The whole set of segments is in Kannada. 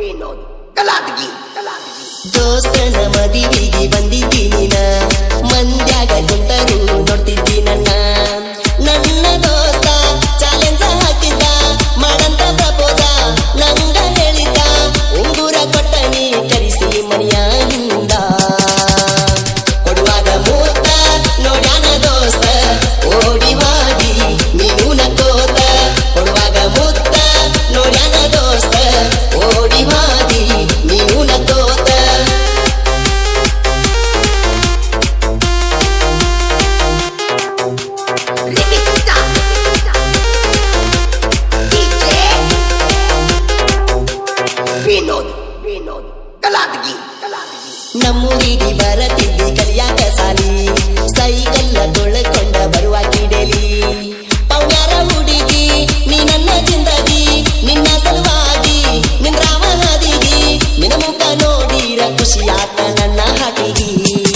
ವಿನೋದ್ ಕಲಾದಗಿ ಕಲಾದಗಿ ದೋಸ್ತನ ಮದುವೆಗೆ ಬಂದಿದ್ದೀನಿ ನಮ್ಮೂರಿಗೆ ಬರತಿದ್ದಿ ಕಲಿಯಾಕ ಸಾಲಿ. ಸೈಕಲ್ಲ ತೊಳ್ಕೊಂಡ ಬರುವ ಕಿಡಲಿ. ಪೌಡಾರ ಹುಡುಗಿ, ನೀ ನನ್ನ ಜಿಂದಗಿ, ನಿನ್ನ ಸಲುವಾಗಿ ನಿನ್ನ ರಾಮ ನಿನ್ನ ಮುಖ ನೋಡಿರ ಖುಷಿಯಾತ ನನ್ನ ಹಾಕಿಗಿ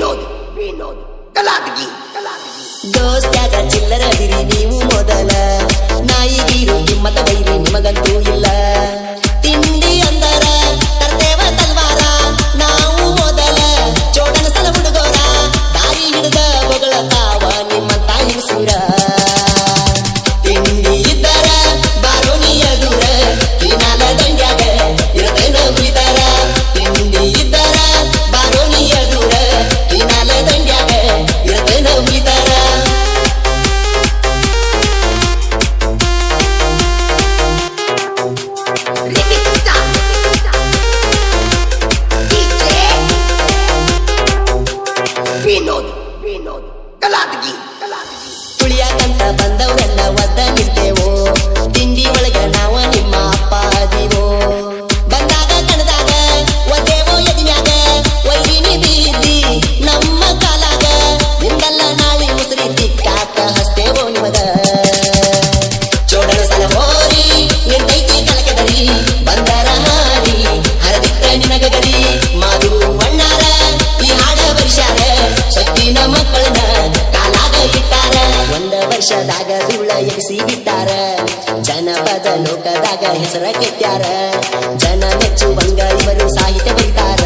ವಿನೋದ್ ವಿನೋದ್ ಕಲಾದಗಿ ಕಲಾದಗಿ ದೋಸ್ತ್ಯಾಗ ಚಿಲ್ಲರ ಅದಿರಿ ನೀವು ಮೊದಲ ನಾಯಿಗಿರು ನಿಮ್ಮತ ಬೈರಿ ನಿಮಗಂತೂ ಇಲ್ಲ ತಿಂಡಿ ಅಂದರ ಹೆಸರ ಕೆಟ್ಟ್ಯಾರ ಜನ ನೆಚ್ಚುವಂಗ ಇವರು ಸಾಹಿತ್ಯ ಬೈತಾರ